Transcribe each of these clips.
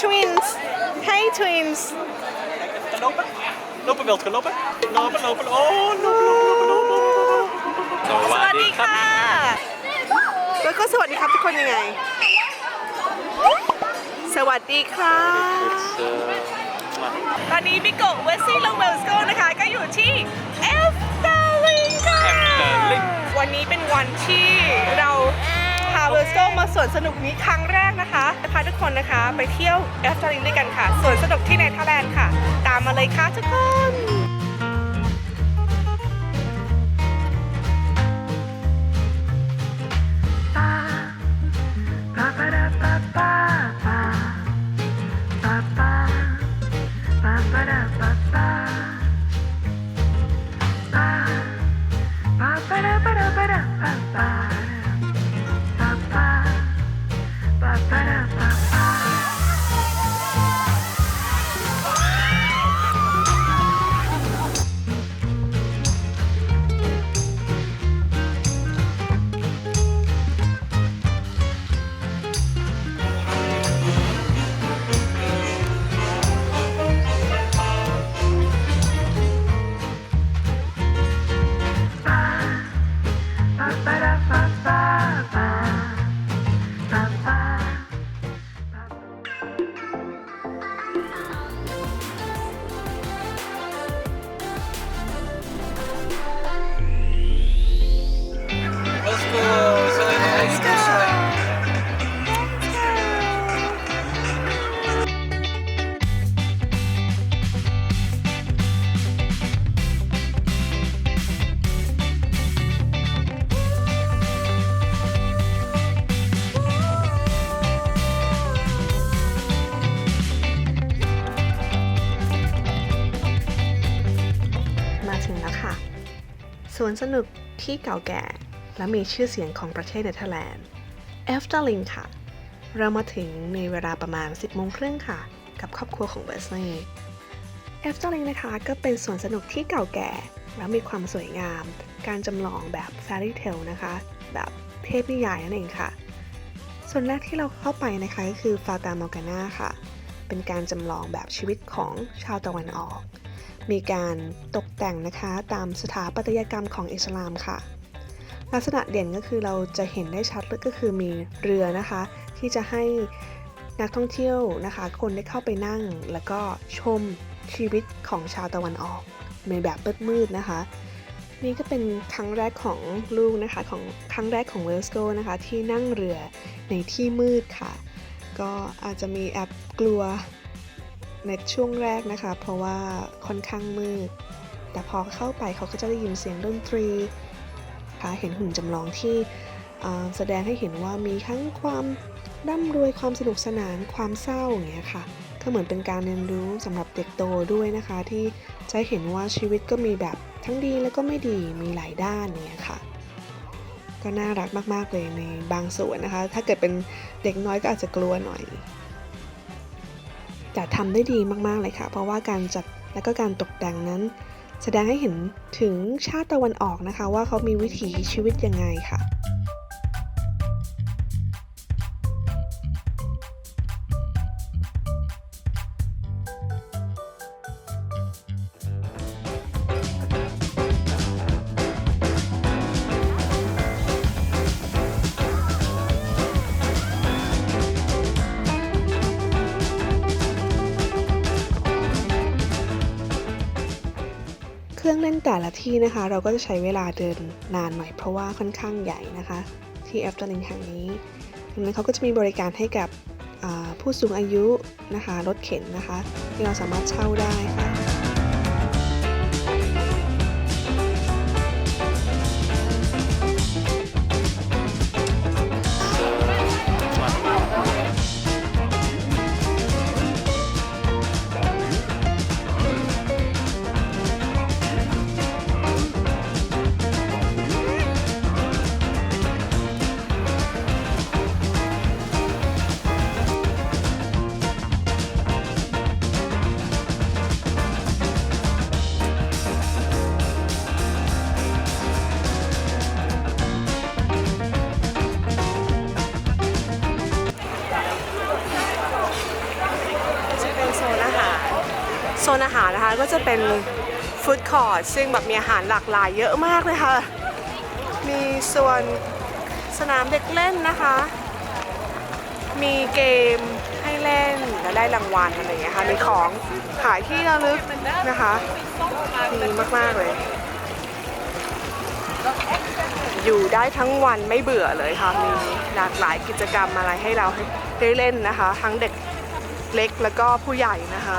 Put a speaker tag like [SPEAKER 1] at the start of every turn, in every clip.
[SPEAKER 1] twins Hi twins
[SPEAKER 2] Gaan lopen? Lopen wilt gaan lopen? Lopen, lopen. Oh, lopen, lopen, lopen, lopen.
[SPEAKER 1] สวัสดีค่ะ แล้วก็สวัสดีครับทุกคนยังไง สวัสดีครับตอนนี้มิโกะเวสซี่ลงเวลสโกนะคะ ก็อยู่ที่เอฟตาลิงค่ะ
[SPEAKER 2] Efteling
[SPEAKER 1] วันนี้เป็นวันที่เราพา เวอร์สโกมาสวนสนุกนี้ครั้งแรกนะคะจะพาทุกคนนะคะ ไปเที่ยวแอฟตาลินด้วยกันค่ะสวนสนุกที่เนเธอร์แลนด์ค่ะ ตามมาเลยค่ะทุกคน วนสนุกที่เก่าแก่ และมีชื่อเสียงของประเทศเนเธอร์แลนด์เอฟเตาลิงค่ะ เรามาถึงในเวลาประมาณ 10โมงครึ่งค่ะ กับครอบครัวของเวสลีย์เอฟเตาลิงนะคะก็เป็นสวนสนุกที่เก่าแก่ และมีความสวยงาม การจำลองแบบแฟรี่เทลนะคะ แบบเทพนิยายนั่นเองค่ะ ส่วนแรกที่เราเข้าไปนะคะก็คือฟาตามอร์กาน่าค่ะ เป็นการจำลองแบบชีวิตของชาวตะวันออก มีการตกแต่งนะคะตามสถาปัตยกรรมของอิสลามค่ะ ลักษณะเด่นก็คือเราจะเห็นได้ชัดเลยก็คือมีเรือนะคะ ที่จะให้นักท่องเที่ยวนะคะ คนได้เข้าไปนั่งแล้วก็ชมชีวิตของชาวตะวันออกในแบบมืดๆนะคะ นี่ก็เป็นครั้งแรกของลูกนะคะของครั้งแรกของเวลสโกนะคะ ที่นั่งเรือในที่มืดค่ะ ก็อาจจะมีแอบกลัว ในช่วงแรกนะคะ เพราะว่าค่อนข้างมืด แต่พอเข้าไปเขาก็จะได้ยินเสียงดนตรีค่ะเห็นหุ่นจำลองที่แสดงให้เห็นว่ามีทั้งความร่ำรวยความสนุกสนานความเศร้าอย่างเงี้ยค่ะ ก็เหมือนเป็นการเรียนรู้สำหรับเด็กโตด้วยนะคะ ที่จะเห็นว่าชีวิตก็มีแบบทั้งดีแล้วก็ไม่ดีมีหลายด้านเงี้ยค่ะ ก็น่ารักมากๆเลยในบางส่วนนะคะ ถ้าเกิดเป็นเด็กน้อยก็อาจจะกลัวหน่อย แต่ทำได้ดีมากๆเลยค่ะ เพราะว่าการจัดและก็การตกแต่งนั้น แสดงให้เห็นถึงชาติตะวันออกนะคะ ว่าเขามีวิถีชีวิตยังไงค่ะ เครื่องเล่นแต่ละที่นะคะ เราก็จะใช้เวลาเดินนานหน่อยเพราะว่าค่อนข้างใหญ่นะคะ ที่แอปเตอร์ลิงแห่งนี้ดังนั้นเขาก็จะมีบริการให้กับผู้สูงอายุนะคะรถเข็นนะคะ ที่เราสามารถเช่าได้ค่ะารนะคะ ก็จะเป็นฟู้ดคอร์ทซึ่งแบบมีอาหารหลากหลายเยอะมากเลยค่ะ มีส่วนสนามเด็กเล่นนะคะ มีเกมให้เล่นและได้รางวัลอะไรอย่างเงี้ยค่ะ มีของขายที่ระลึกนะคะดีมาก ๆ เลย อยู่ได้ทั้งวันไม่เบื่อเลยค่ะ มีหลากหลายกิจกรรมอะไรให้เราได้เล่นนะคะ ทั้งเด็กเล็กแล้วก็ผู้ใหญ่นะคะ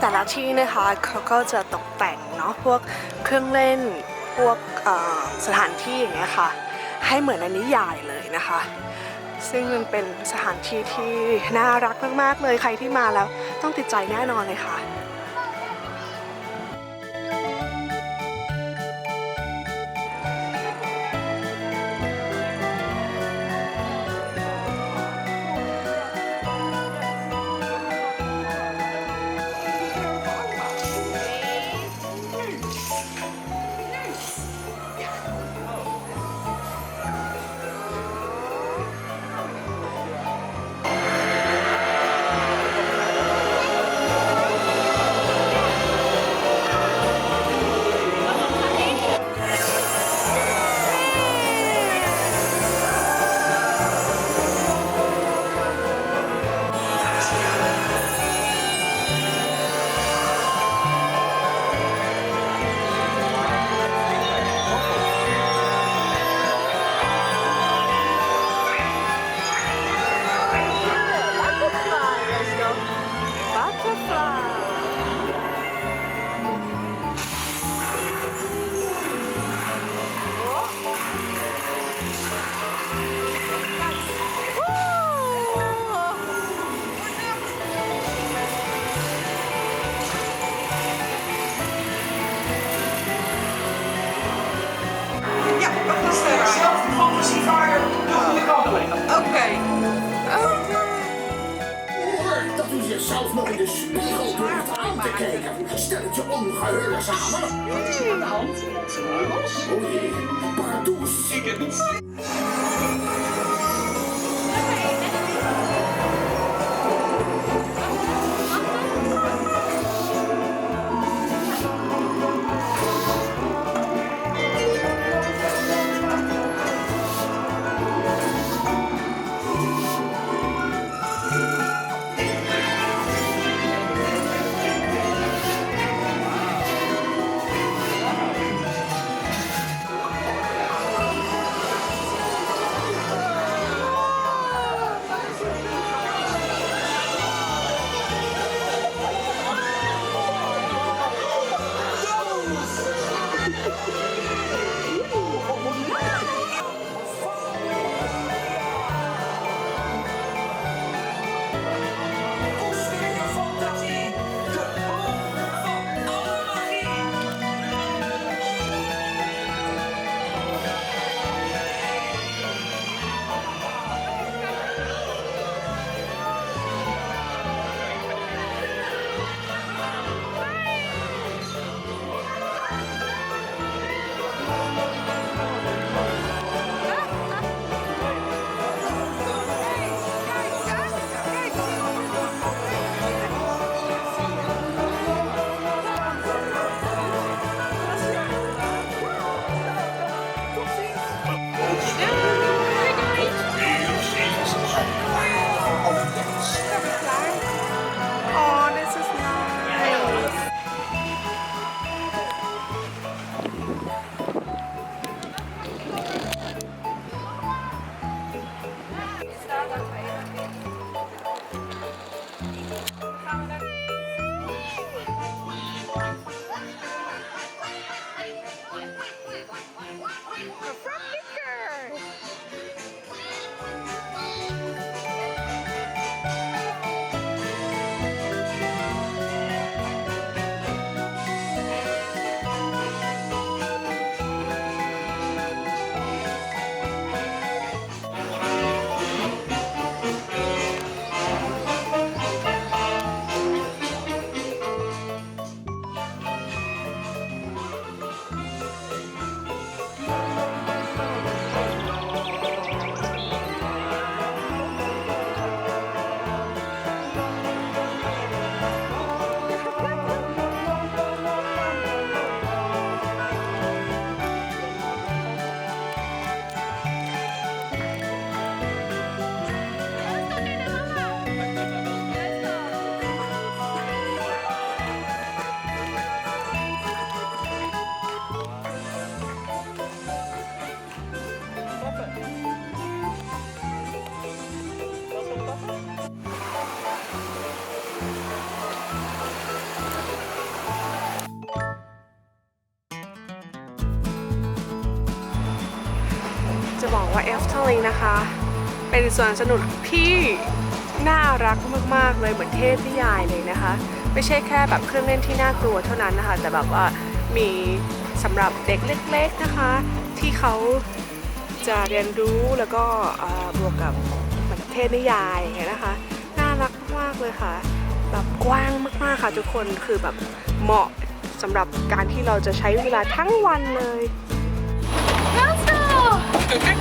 [SPEAKER 1] แต่ละที่นะคะเขาก็จะตกแต่งเนาะพวกเครื่องเล่นพวกสถานที่อย่างเงี้ยค่ะ ให้เหมือนในนิยายเลยนะคะ ซึ่งมันเป็นสถานที่ที่น่ารักมากๆเลยใครที่มาแล้วต้องติดใจแน่นอนเลยค่ะ
[SPEAKER 2] すご
[SPEAKER 1] いね。 บอกว่าเอฟเทอร์ลิงนะคะ เป็นสวนสนุกที่น่ารักมากๆเลยเหมือนเทพนิยายเลยนะคะ ไม่ใช่แค่แบบเครื่องเล่นที่น่ากลัวเท่านั้นนะคะ แต่แบบว่ามีสำหรับเด็กเล็กๆนะคะ ที่เขาจะเรียนรู้แล้วก็บวกกับเหมือนเทพนิยายอย่างเงี้ยนะคะ น่ารักมากเลยค่ะแบบกว้างมากๆค่ะทุกคนคือแบบเหมาะสำหรับการที่เราจะใช้เวลาทั้งวันเลย ik.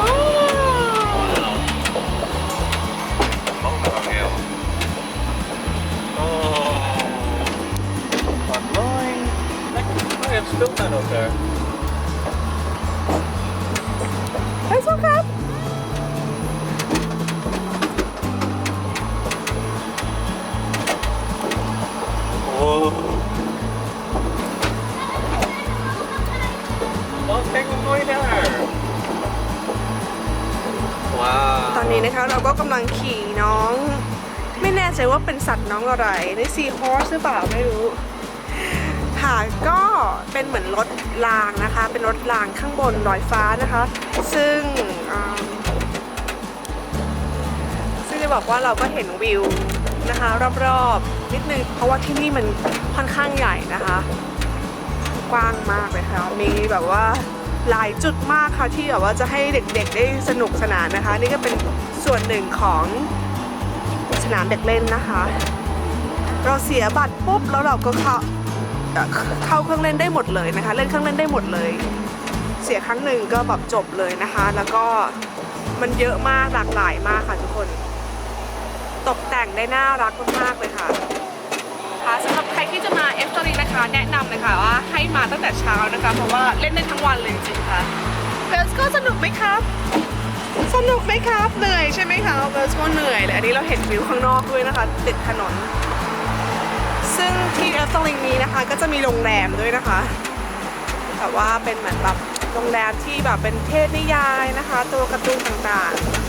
[SPEAKER 1] Oh.
[SPEAKER 2] Wat mooi. Daar.
[SPEAKER 1] Hij is wel
[SPEAKER 2] gaaf. Oh. Wow.
[SPEAKER 1] ตอนนี้นะคะเราก็กำลังขี่น้อง ไม่แน่ใจว่าเป็นสัตว์น้องอะไรในซีฮอร์สหรือเปล่าไม่รู้ ค่ะก็เป็นเหมือนรถรางนะคะ เป็นรถรางข้างบนลอยฟ้านะคะ ซึ่งซึ่งจะบอกว่าเราก็เห็นวิวนะคะรอบๆนิดนึงเพราะว่าที่นี่มันค่อนข้างใหญ่นะคะ กว้างมากเลยค่ะมีแบบว่า หลายจุดมากค่ะที่แบบว่าจะให้เด็กๆได้สนุกสนานนะคะ นี่ก็เป็นส่วนหนึ่งของสนามเด็กเล่นนะคะ เราเสียบัตรปุ๊บแล้วเราก็เข้าเข้าเครื่องเล่นได้หมดเลยนะคะ เล่นเครื่องเล่นได้หมดเลย เสียครั้งหนึ่งก็แบบจบเลยนะคะ แล้วก็มันเยอะมากหลากหลายมากค่ะทุกคน ตกแต่งได้น่ารักมากๆเลยค่ะ คะสำหรับใครที่จะมาเอฟตอรีนะคะแนะนำเลยค่ะว่าให้มาตั้งแต่เช้านะคะเพราะว่าเล่นได้ทั้งวันเลยจริงๆค่ะเบลส์ก็สนุกไหมครับ สนุกไหมครับเหนื่อยใช่ไหมคะเบลส์ก็เหนื่อยเลยอันนี้เราเห็นวิวข้างนอกด้วยนะคะ ติดถนน ซึ่งที่เอฟตอรีนี้นะคะก็จะมีโรงแรมด้วยนะคะแต่ว่าเป็นเหมือนแบบโรงแรมที่แบบเป็นเทพนิยายนะคะ ตัวการ์ตูนต่างๆ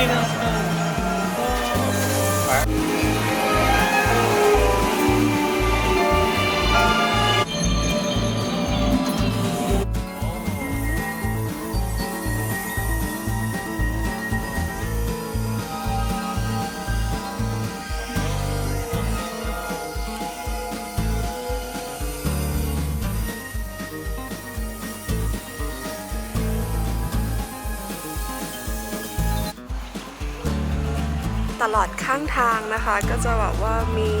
[SPEAKER 1] 보이는 ข้างทางนะคะ ก็จะแบบว่ามี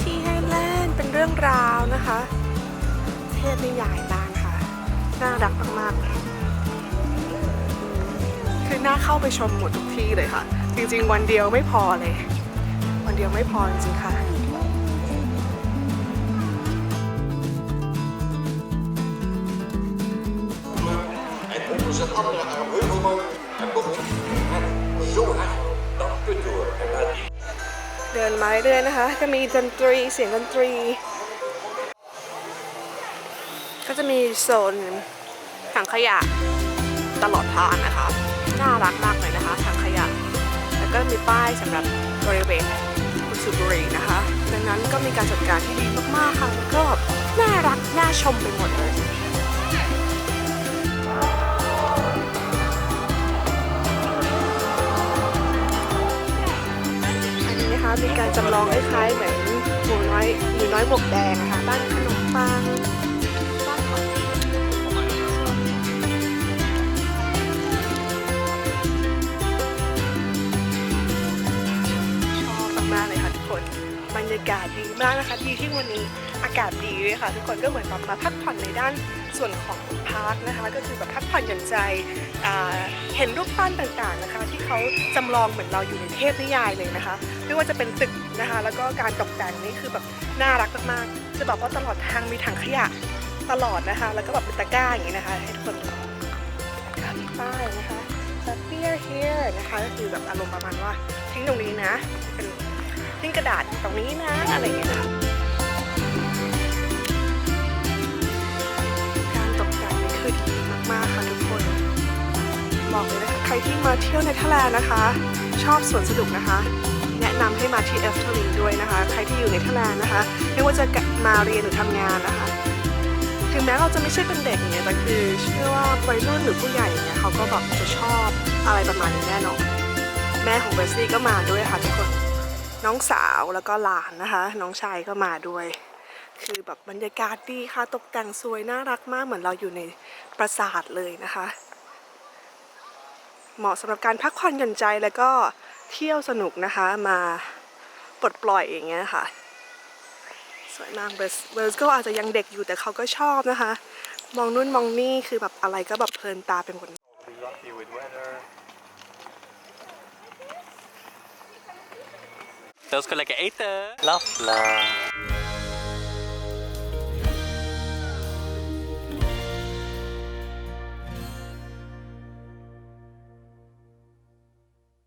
[SPEAKER 1] ที่ให้เล่นเป็นเรื่องราวนะคะเทพนิยายบ้างค่ะ น่ารักมากๆเลยคือน่าเข้าไปชมหมดทุกที่เลยค่ะ จริงๆ วันเดียวไม่พอเลย วันเดียวไม่พอจริงๆค่ะ เดินมาเรื่อยนะคะ ก็มีดนตรีเสียงดนตรี ก็จะมีโซนถังขยะตลอดทางนะคะ น่ารักมากเลยนะคะถังขยะ แล้วก็มีป้ายสำหรับบริเวณคุณสุบุรีนะคะ ดังนั้นก็มีการจัดการที่ดีมากๆค่ะก็น่ารักน่าชมไปหมดเลย มีการจำลองคล้ายๆเหมือนหมูน้อยหมูน้อยหมวกแดงนะคะบ้านขนมปัง บรรยากาศดีมากนะคะที่ที่วันนี้อากาศดีด้วยค่ะ ทุกคนก็เหมือนแบบมาพักผ่อนในด้านส่วนของพาร์คนะคะ ก็คือแบบพักผ่อนหย่อนใจเห็นรูปปั้นต่างๆนะคะ ที่เขาจำลองเหมือนเราอยู่ในเทพนิยายเลยนะคะ ไม่ว่าจะเป็นตึกนะคะ แล้วก็การตกแต่งนี่คือแบบน่ารักมากๆจะบอกว่าตลอดทางมีถังขยะตลอดนะคะ แล้วก็แบบเป็นตะกร้าอย่างนี้นะคะให้ทุกคนดูมีป้ายนะคะ Happy here here นะคะก็คือแบบอารมณ์ประมาณว่าทิ้งตรงนี้นะเป็น ทิ้งกระดาษตรงนี้นะอะไรอย่างเงี้ยค่ะการตกแต่งนี่คือดีมากๆค่ะทุกคนบอกเลยนะคะใครที่มาเที่ยวในทะเลนะคะ ชอบสวนสนุกนะคะ แนะนำให้มาที่เอฟเทอร์ลิงด้วยนะคะ ใครที่อยู่ในทะเลนะคะ ไม่ว่าจะมาเรียนหรือทำงานนะคะถึงแม้เราจะไม่ใช่เป็นเด็กเนี่ยแต่คือเชื่อว่าวัยรุ่นหรือผู้ใหญ่เนี่ยเขาก็แบบจะชอบอะไรประมาณนี้แน่นอน แม่ของเบสซี่ก็มาด้วยค่ะทุกคน น้องสาวแล้วก็หลานนะคะ น้องชายก็มาด้วย คือแบบบรรยากาศดีค่ะตกแต่งสวยน่ารักมากเหมือนเราอยู่ในปราสาทเลยนะคะ เหมาะสำหรับการพักผ่อนหย่อนใจแล้วก็เที่ยวสนุกนะคะมาปลดปล่อยอย่างเงี้ยค่ะสวยมากเบิร์สเบิร์สก็อาจจะยังเด็กอยู่แต่เขาก็ชอบนะคะ มองนู่นมองนี่คือแบบอะไรก็แบบเพลินตาไปหมด
[SPEAKER 2] Those go lekker eten. Laf, laf.